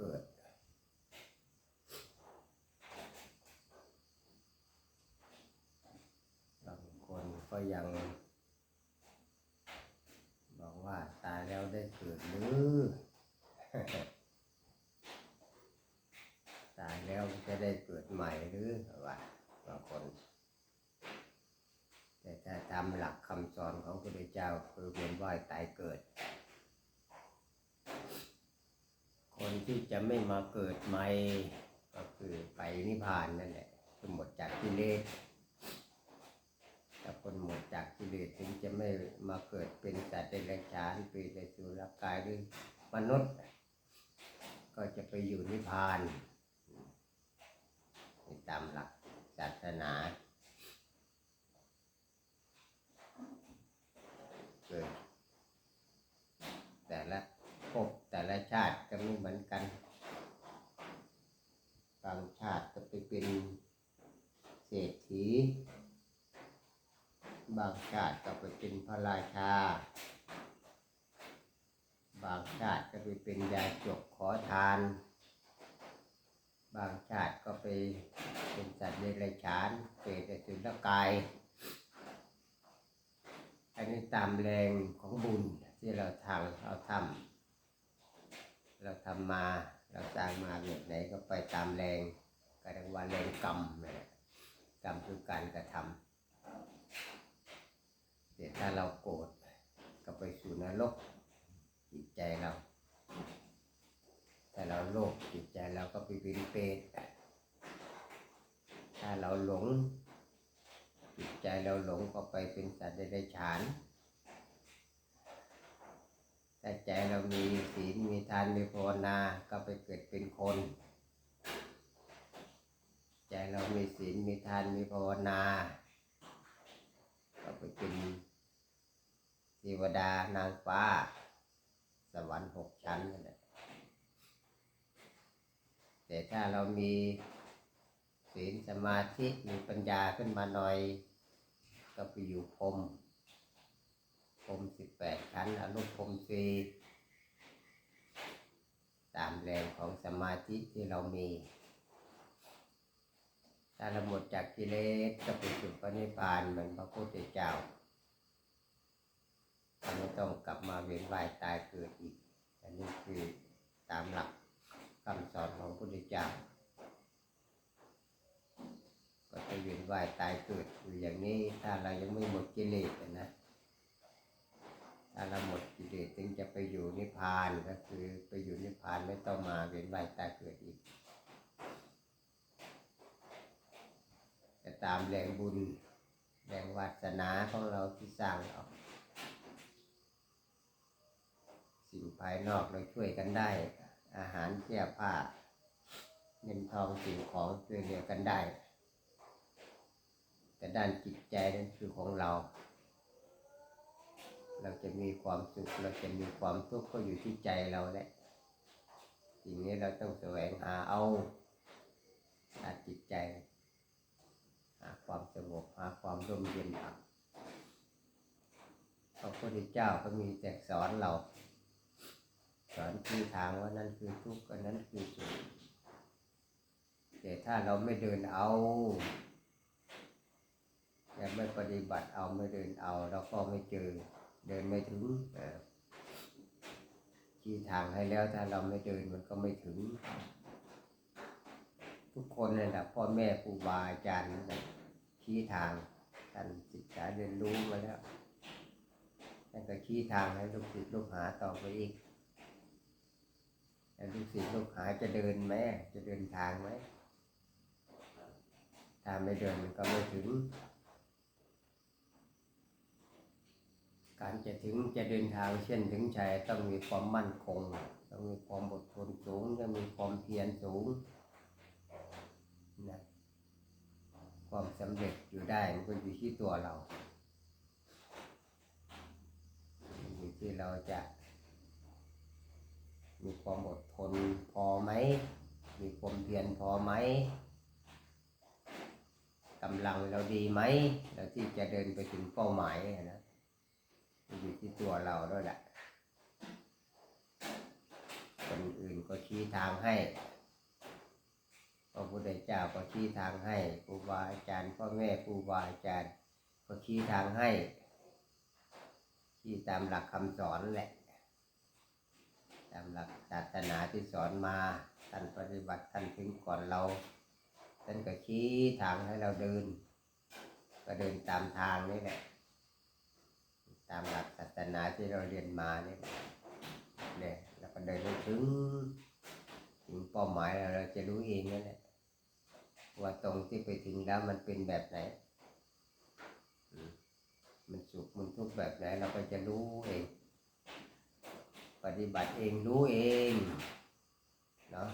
เกิด บางคนก็ยังบอกว่าตายแล้วได้เกิดหรือตายแล้วจะได้เกิดใหม่หรือว่าบางคน แต่ถ้าตามหลักคำสอนของพระพุทธเจ้าคือเวียนว่ายตายเกิด คน ที่จะไม่มาเกิดใหม่ก็คือไปนิพพานนั่นแหละคือหมดจากกิเลสถ้าคนหมดจากกิเลสถึงจะไม่มาเกิดเป็นสัตว์เดรัจฉานเป็นในสุรกายหรือมนุษย์ ก็จะไปอยู่นิพพานนี่ตามหลักศาสนา เกิด แต่ละภพแต่ละชาติก็ไม่เหมือนกัน บางชาติก็ไปเป็นเศรษฐี บางชาติก็ไปเป็นพระราชา บางชาติก็ไปเป็นยาจกขอทาน บางชาติก็ไปเป็นสัตว์เดรัจฉานเปรตอสุรกาย อันนี้ตามแรงของบุญที่เราทำเราทำเราทำมา เราสร้างมาแบบไหนก็ไปตามแรงก็เรียกว่าแรงกรรมนะกรรมคือการกระทำแต่ถ้าเราโกรธก็ไปสู่นรกจิตใจเราถ้าเราโลภจิตใจเราก็ไปเป็นเปรตถ้าเราหลงจิตใจเราหลงก็ไปเป็นสัตว์เดรัจฉาน แต่ใจเรามีศีลมีทานมีภาวนาก็ไปเกิดเป็นคน ใจเรามีศีลมีทานมีภาวนา ก็ไปเป็นเทวดานางฟ้า สวรรค์หกชั้นนั่นแหละแต่ถ้าเรามีศีลสมาธิมีปัญญาขึ้นมาหน่อย ก็ไปอยู่พรม รมสิบแปดชั้นอนุพรมสีตามแรงของสมาธิที่เรามี ถ้าเราหมดจากกิเลสก็ไปสู่พระนิพพานเหมือนพระพุทธเจ้าเราไม่ต้องกลับมาเวียนว่ายตายเกิดอีก อันนี้คือตามหลักคำสอนของพระพุทธเจ้า ก็จะเวียนว่ายตายเกิดอยู่อย่างนี้ถ้าเรายังไม่หมดกิเลสนะ ถ้าเราหมดกิเลสถึงจะไปอยู่นิพพานก็คือไปอยู่นิพพานไม่ต้องมาเวียนว่ายตายเกิดอีกแต่ตามแรงบุญแรงวาสนาของเราที่สร้างเอาสิ่งภายนอกเราช่วยกันได้ อาหารเสื้อผ้าเงินทองสิ่งของช่วยเหลือกันได้ แต่ด้านจิตใจนั่นคือของเรา เราจะมีความสุข เราจะมีความทุกข์ก็อยู่ที่ใจเราแหละสิ่งนี้เราต้องแสวงหาเอาหาจิตใจ หาความสงบหาความร่มเย็นเอาพระพุทธเจ้าก็มีแต่สอนเรา สอนที่ทางว่านั่นคือทุกข์อันนั้นคือสุขแต่ถ้าเราไม่เดินเอาแต่ไม่ปฏิบัติเอาไม่เดินเอาเราก็ไม่เจอ เดินไม่ถึงชี้ทางให้แล้วถ้าเราไม่เดินมันก็ไม่ถึง ทุกคนนั่นแหละพ่อแม่ครูบาอาจารย์นะชี้ทางท่านศึกษาเรียนรู้มาแล้วท่านก็ชี้ทางให้ลูกศิษย์ลูกหาต่อไปอีกแต่ลูกศิษย์ลูกหาจะเดินไหมจะเดินทางไหมถ้าไม่เดินมันก็ไม่ถึง การจะถึงจะเดินทางเช่นถึงชัยต้องมีความมั่นคง ต้องมีความอดทนสูงต้องมีความเพียรสูงนะความสำเร็จอยู่ได้มันก็อยู่ที่ตัวเราอยู่ที่เราจะ มีความอดทนพอไหม มีความเพียรพอไหมกำลังเราดีไหมเราที่จะเดินไปถึงเป้าหมายนะ ที่ตัวเราด้วยแหละคนอื่นก็ชี้ทางให้พระพุทธเจ้าก็ชี้ทางให้ครูบาอาจารย์พ่อแม่ครูบาอาจารย์ ก็ชี้ทางให้ชี้ตามหลักคำสอนแหละ ตามหลักศาสนาที่สอนมาท่านปฏิบัติท่านถึงก่อนเราท่านก็ชี้ทางให้เราเดิน ก็เดินตามทางนี่แหละ ตามหลักศาสนาที่เราเรียนมาเนี่แหละเนี่ยแล้วก็เดินถึงถึงเป้าหมายเราจะรู้เองนั่นแหละว่าตรงที่ไปถึงแล้วมันเป็นแบบไหนมมันสุขมันทุกข์แบบไหนเราก็จะรู้เอง ปฏิบัติเองรู้เองเนาะ